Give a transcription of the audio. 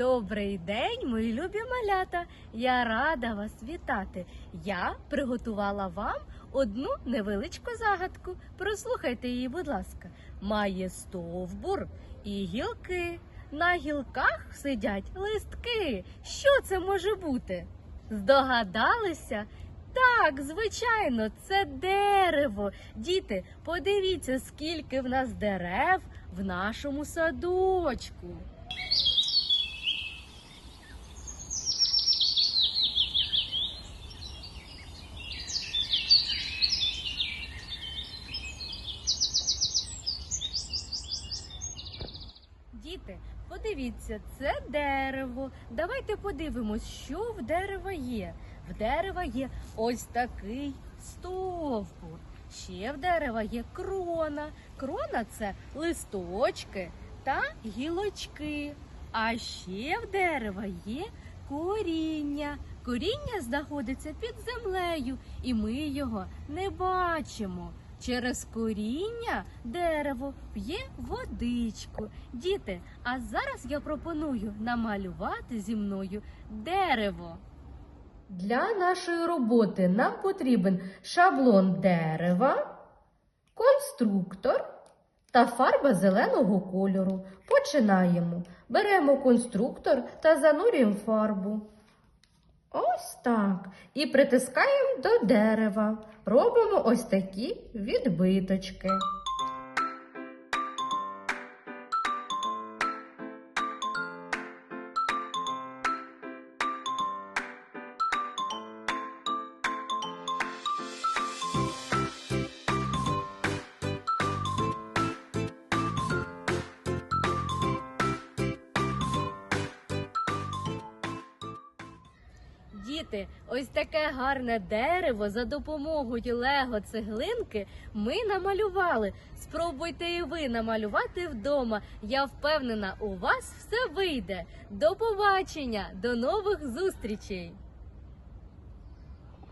Добрий день, мої любі малята! Я рада вас вітати. Я приготувала вам одну невеличку загадку. Прослухайте її, будь ласка. Має стовбур і гілки. На гілках сидять листки. Що це може бути? Здогадалися? Так, звичайно, це дерево. Діти, подивіться, скільки в нас дерев в нашому садочку. Діти, подивіться, це дерево. Давайте подивимось, що в дерева є. В дерева є ось такий стовбур. Ще в дерева є крона. Крона це листочки та гілочки. А ще в дерева є коріння. Коріння знаходиться під землею, і ми його не бачимо. Через коріння дерево п'є водичку. Діти, а зараз я пропоную намалювати зі мною дерево. Для нашої роботи нам потрібен шаблон дерева, конструктор та фарба зеленого кольору. Починаємо. Беремо конструктор та занурюємо фарбу. Ось так. І притискаємо до дерева. Робимо ось такі відбиточки. Діти, ось таке гарне дерево за допомогою лего цеглинки ми намалювали. Спробуйте і ви намалювати вдома. Я впевнена, у вас все вийде. До побачення, до нових зустрічей!